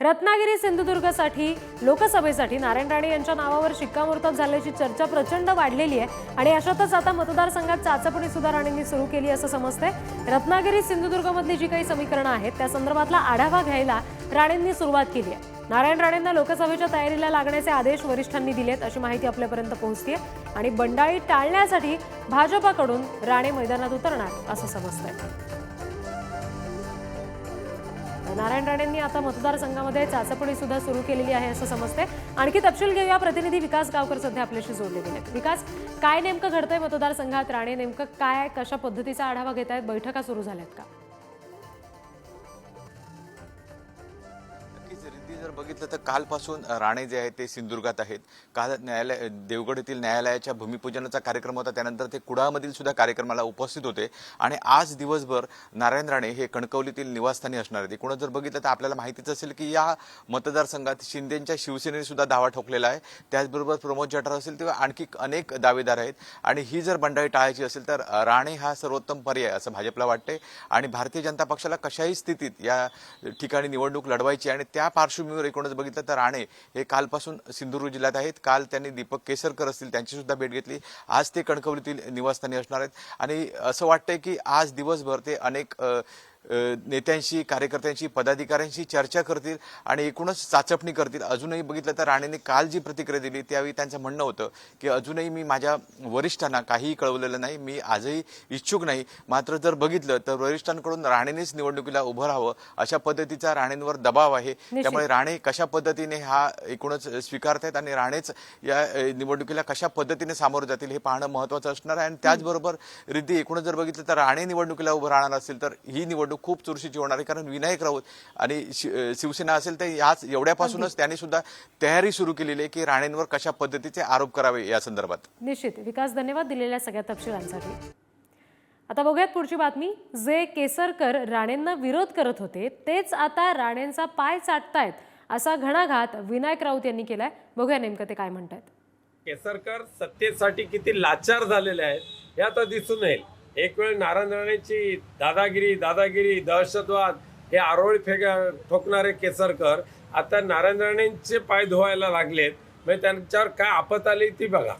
रत्नागिरी सिंधुदुर्गसाठी लोकसभेसाठी नारायण राणे यांच्या नावावर शिक्कामोर्तब झाल्याची चर्चा प्रचंड वाढलेली आहे आणि अशातच आता मतदारसंघात चाचपणी सुद्धा राणेंनी सुरू केली असं समजतंय. रत्नागिरी सिंधुदुर्गमधली जी काही समीकरणं आहेत त्या संदर्भातला आढावा घ्यायला राणेंनी सुरुवात केली आहे. नारायण राणेंना लोकसभेच्या तयारीला लागण्याचे आदेश वरिष्ठांनी दिलेत अशी माहिती आपल्यापर्यंत पोहोचतीये आणि बंडाळी टाळण्यासाठी भाजपाकडून राणे मैदानात उतरणार असं समजतंय. नारायण राणेंनी आता मतदारसंघामध्ये चाचपणी सुद्धा सुरू केलेली आहे असं समजते आणखी तपशील घेऊया. प्रतिनिधी विकास गावकर सध्या आपल्याशी जोडले गेले विकास काय नेमकं घडतंय मतदारसंघात? राणे नेमकं काय कशा पद्धतीचा आढावा घेत आहेत बैठका सुरू झाल्यात का? जर बघितलं तर कालपासून राणे जे आहेत ते सिंधुदुर्गात आहेत. काल न्यायालय देवगड येथील न्यायालयाच्या भूमिपूजनाचा कार्यक्रम होता. त्यानंतर ते कुडाळमधील सुद्धा कार्यक्रमाला उपस्थित होते. आणि आज दिवसभर नारायण राणे हे कणकवलीतील निवासस्थानी असणार आहेत. एकूणच जर बघितलं तर आपल्याला माहितीच असेल की या मतदारसंघात शिंदेच्या शिवसेनेने सुद्धा दावा ठोकलेला आहे. त्याचबरोबर प्रमोद जठार असेल तेव्हा आणखी अनेक दावेदार आहेत. आणि ही जर बंडाळी टाळायची असेल तर राणे हा सर्वोत्तम पर्याय असं भाजपला वाटते आणि भारतीय जनता पक्षाला कशाही स्थितीत या ठिकाणी निवडणूक लढवायची आणि त्या पार्श्वभूमीवर एकूणच बघितलं तर राणे हे कालपासून सिंधुदुर्ग जिल्ह्यात आहेत. काल त्यांनी दीपक केसरकर असतील त्यांची सुद्धा भेट घेतली. आज ते कणकवलीतील निवासस्थानी असणार आहेत. आणि असं वाटतंय की आज दिवसभर ते अनेक नेत्यांशी कार्यकर्त्यांशी पदाधिकाऱ्यांशी चर्चा करतील आणि एकूणच चाचपणी करतील. अजूनही बघितलं तर राणेंनी काल जी प्रतिक्रिया दिली त्यावेळी त्यांचं म्हणणं होतं की अजूनही मी माझ्या वरिष्ठांना काहीही कळवलेलं नाही मी आजही इच्छुक नाही. मात्र जर बघितलं तर वरिष्ठांकडून राणेनेच निवडणुकीला उभं राहावं अशा पद्धतीचा राणेंवर दबाव आहे. त्यामुळे राणे कशा पद्धतीने हा एकूणच स्वीकारतायत आणि राणेच या निवडणुकीला कशा पद्धतीने सामोरं जातील हे पाहणं महत्वाचं असणार आहे. आणि त्याचबरोबर रिद्धी एकूणच जर बघितलं तर राणे निवडणुकीला उभं राहणार असेल तर ही निवडणूक खूप चुरशीची होणार आहे. कारण विनायक राऊत आणि शिवसेना असेल तर याच एवढ्यापासूनच त्यांनी सुद्धा तयारी सुरू केलेली आहे की राणेंवर कशा पद्धतीचे आरोप करावे या संदर्भात. निश्चित. विकास धन्यवाद दिलेल्या सगळ्या तपशिलांसाठी. आता बघूयात पुढची बातमी. जे केसरकर राणेंना विरोध करत होते तेच आता राणेंचा पाय चाटतायत असा घणाघात विनायक राऊत यांनी केलाय. बघूया नेमकं ते काय म्हणतायत. केसरकर सत्तेसाठी किती लाचार झालेले आहेत हे आता दिसून येईल. एक वेळ नारायण राणेची दादागिरी दादागिरी दहशतवाद हे आरोळी फेक ठोकणारे केसरकर आता नारायण राणेंचे पाय धुवायला लागलेत. म्हणजे त्यांच्यावर काय आपत आली ती बघा.